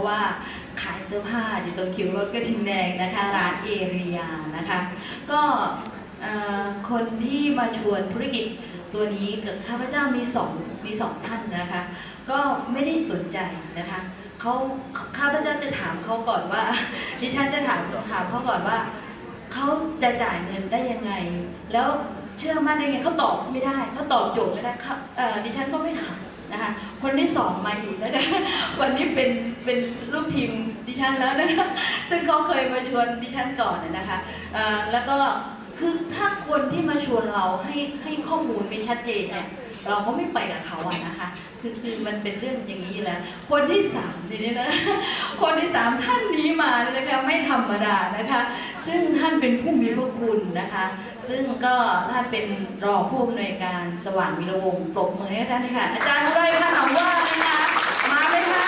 ราะว่าขายเสื้อผ้าอยู่ตรงคิวรถกระทิงแดงนะคะร้านเอเรียนะคะ ก็คนที่มาชวนธุรกิจตัวนี้กับข้าพเจ้ามีสองมีสองท่านนะคะ ก็ไม่ได้สนใจนะคะเขาข้าพเจ้าจะถามเขาก่อนว่าดิฉันจะถามถามเขาก่อนว่าเขาจะจ่ายเงินได้ยังไง แล้วเชื่อมั่นได้ไงเขาตอบไม่ได้เขาตอบโจทย์ไม่ได้เขาเอ่อดิฉันก็ไม่ถาม นะคะคนที่สองมาอีกแล้วนะคะวันนี้เป็นเป็นลูกทีมดิฉันแล้วนะคะซึ่งเขาเคยมาชวนดิฉันก่อนนะคะแล้วก็คือถ้าคนที่มาชวนเราให้ให้ข้อมูลไม่ชัดเจนเนี่ยเราก็ไม่ไปกับเขาอะนะคะ คือคือมันเป็นเรื่องอย่างนี้แหละคนที่สามทีนี้นะคนที่สามท่านนี้มาเนี่ยนะคะไม่ธรรมดานะคะ ซึ่งท่านเป็นผู้มีพระคุณนะคะ ซึ่งก็ท่านเป็นรองผู้อำนวยการสว่างวิรวงศ์ปรบมือให้ท่านค่ะ อาจารย์อะไรคะหนองว่านะคะมาไหมคะ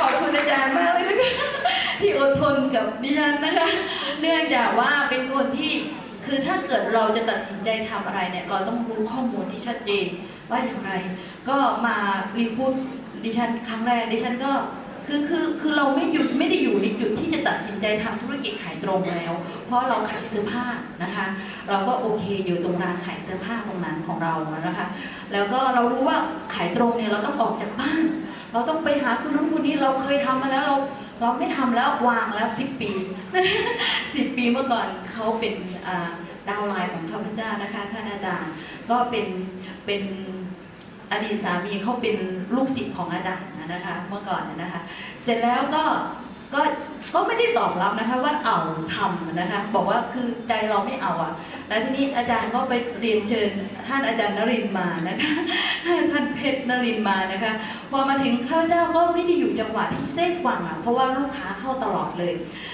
ขอบคุณอาจารย์มากเลยนะคะที่อดทนกับดิฉันนะคะ เนื่องจากว่าเป็นคนที่คือถ้าเกิดเราจะตัดสินใจทำอะไรเนี่ยเราต้องรู้ข้อมูลที่ชัดเจนว่าอย่างไร ก็มารีพูดดิฉันครั้งแรกดิฉันก็ คือคือคือเราไม่หยุดไม่ได้อยู่ในจุดที่จะตัดสินใจทำธุรกิจขายตรงแล้ว เพราะเราขายเสื้อผ้านะคะ เราก็โอเคอยู่ตรงร้านขายเสื้อผ้าตรงนั้นของเรานะคะ แล้วก็เรารู้ว่าขายตรงเนี่ยเราต้องออกจากบ้าน เราต้องไปหาคุณนู้นคนนี้เราเคยทำมาแล้วเราเราไม่ทำแล้ววางแล้วสิบปีสิบปีเมื่อก่อนเขาเป็นดาวไลน์ของข้าพเจ้านะคะท่านอาจารย์ก็เป็นเป็น อดีตสามีเขาเป็นลูกศิษย์ของอาจารย์นะคะเมื่อก่อนนะคะ เสร็จแล้วก็ก็ก็ไม่ได้ตอบรับนะคะว่าเอาทำนะคะ บอกว่าคือใจเราไม่เอาอะ แล้วทีนี้อาจารย์ก็ไปเรียนเชิญท่านอาจารย์นรินมานะคะท่านเพชรนรินมานะคะ พอมาถึงข้าเจ้าก็ไม่ได้อยู่จังหวะที่ได้ฟังอะเพราะว่าลูกค้าเข้าตลอดเลย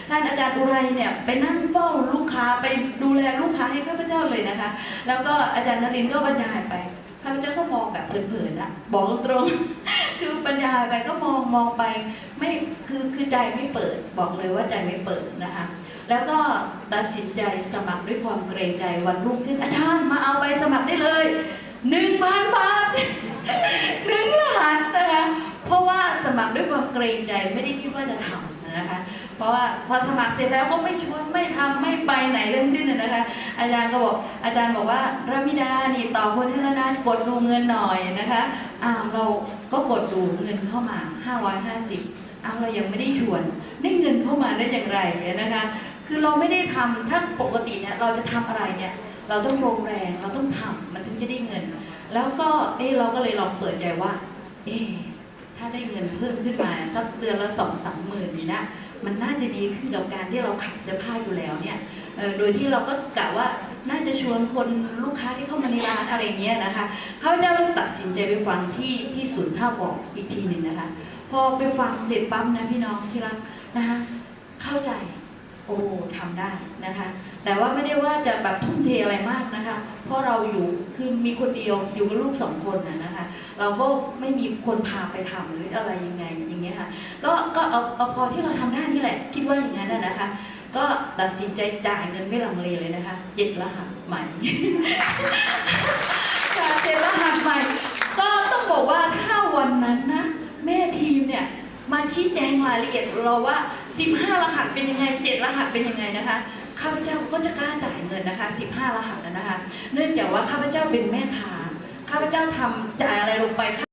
ท่านอาจารย์อุไรเนี่ยไปนั่งเฝ้าลูกค้าไปดูแลลูกค้าให้ข้าพเจ้าเลยนะคะ แล้วก็อาจารย์นรินก็บรรยายไป ข้าพเจ้าก็มองแบบเผินๆนะบอกตรงๆคือบรรยาไปก็มองมองไป ไม่คือคือใจไม่เปิด บอกเลยว่าใจไม่เปิดนะคะ แล้วก็ตัดสินใจสมัครด้วยความเกรงใจวันรุ่งขึ้นอาจารย์มาเอาใบสมัครได้เลยหนึ่งพันบาทหนึ่งล้านนะคะเพราะว่าสมัครด้วยความเกรงใจไม่ได้คิดว่าจะทำนะคะ เพราะว่าพอสมัครเสร็จแล้วก็ไม่ชวนไม่ทำไม่ไปไหนเรื่องสิ้นเลย นะคะอาจารย์ก็บอกอาจารย์บอกว่ารามิดานี่ต่อคนที่ละนานกดดูเงินหน่อยนะคะอ้าวเราก็กดดูเงินเข้ามา 550อ้าวเรายังไม่ได้ชวนได้เงินเข้ามาได้อย่างไรนะคะคือเราไม่ได้ทำถ้าปกติเนี่ยเราจะทำอะไรเนี่ยเราต้องลงแรงเราต้องทำมันถึงจะได้เงิน แล้วก็เออเราก็เลยลองเปิดใจว่า เอะถ้าได้เงินเพิ่มขึ้นมาสักเดือนละสองสามหมื่นนี่นะ มันน่าจะดีขึ้นกับการที่เราขายเสื้อผ้าอยู่แล้วเนี่ยโดยที่เราก็กะว่าน่าจะชวนคนลูกค้าที่เข้ามาในร้านอะไรเงี้ยนะคะเขาจะเริ่มตัดสินใจไปฟังที่ที่ศูนย์ท่าบอกอีกทีหนึ่งนะคะ พอไปฟังเสร็จปั๊มนะพี่น้องที่รักนะคะเข้าใจโอ้ทำได้นะคะ แต่ว่าไม่ได้ว่าจะแบบทุ่มเทอะไรมากนะคะ เพราะเราอยู่คือมีคนเดียวอยู่กับลูกสองคนนะนะคะ เราก็ไม่มีคนพาไปทำหรืออะไรยังไงอย่างเงี้ยค่ะก็ก็เอาเอาพอที่เราทำได้นี่แหละ คิดว่าอย่างนั้นนะนะคะ ก็ตัดสินใจจ่ายเงินไม่ลังเลเลยนะคะเจ็ดรหัสใหม่ค่ะเจ็ดรหัสใหม่ ก็ต้องบอกว่าถ้าวันนั้นนะแม่ทีมเนี่ยมาชี้แจงรายละเอียดเราว่า 15 รหัสเป็นยังไง 7 รหัสเป็นยังไงนะคะ ข้าพเจ้าก็จะกล้าจ่ายเงินนะคะ 15 รหัสนะคะ เนื่องจากว่าข้าพเจ้าเป็นแม่ค้า ข้าพเจ้าทำจ่ายอะไรลงไป